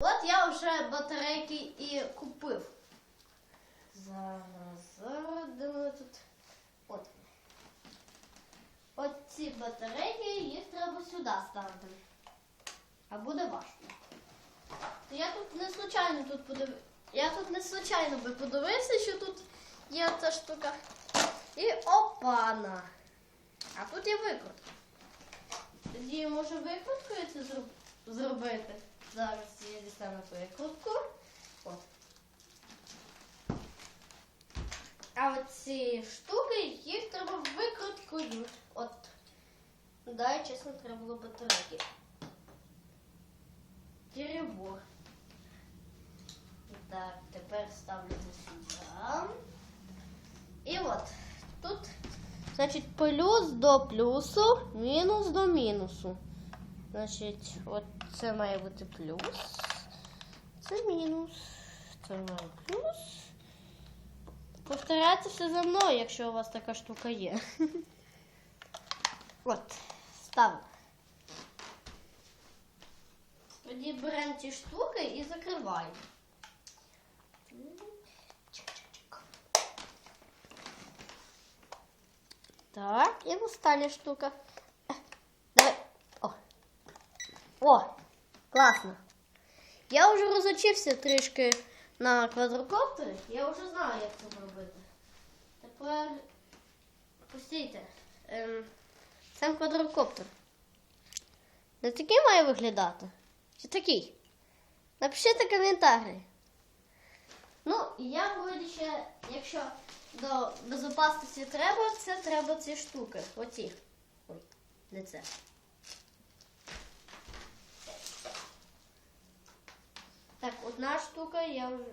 От я вже батарейки і купив. Зараз, зараз, тут? От. От ці батарейки, їх треба сюди ставити. А буде важко. Я тут не случайно тут подив... Я тут не случайно би подивився, що тут є ця штука. І опана. А тут є викрутка. Тоді може викруткою це зробити. Зараз я дістану викрутку. От. А оці штуки, їх треба викруткою. От. Да, чесно, треба було батарейки. Перебор. Так, тепер ставлю сюди. І от. Тут, значить, плюс до плюсу, мінус до мінусу. Значить, от це має бути плюс. Це мінус. Це має плюс. Повторяйте все за мною, якщо у вас така штука є. От, ставимо. Тоді беремо ці штуки і закриваємо. Чик-чик-чик. Так, і остання штука. О, класно. Я вже розучився трішки на квадрокоптері. Я вже знаю, як це робити. Тепер постійте. Ем, сам квадрокоптер. Не такий має виглядати? Чи такий? Напишіть коментарі. Ну, я вроді ще, якщо до безопасності треба, це треба ці штуки. Оці. Ой, не це. Так, одна штука, я вже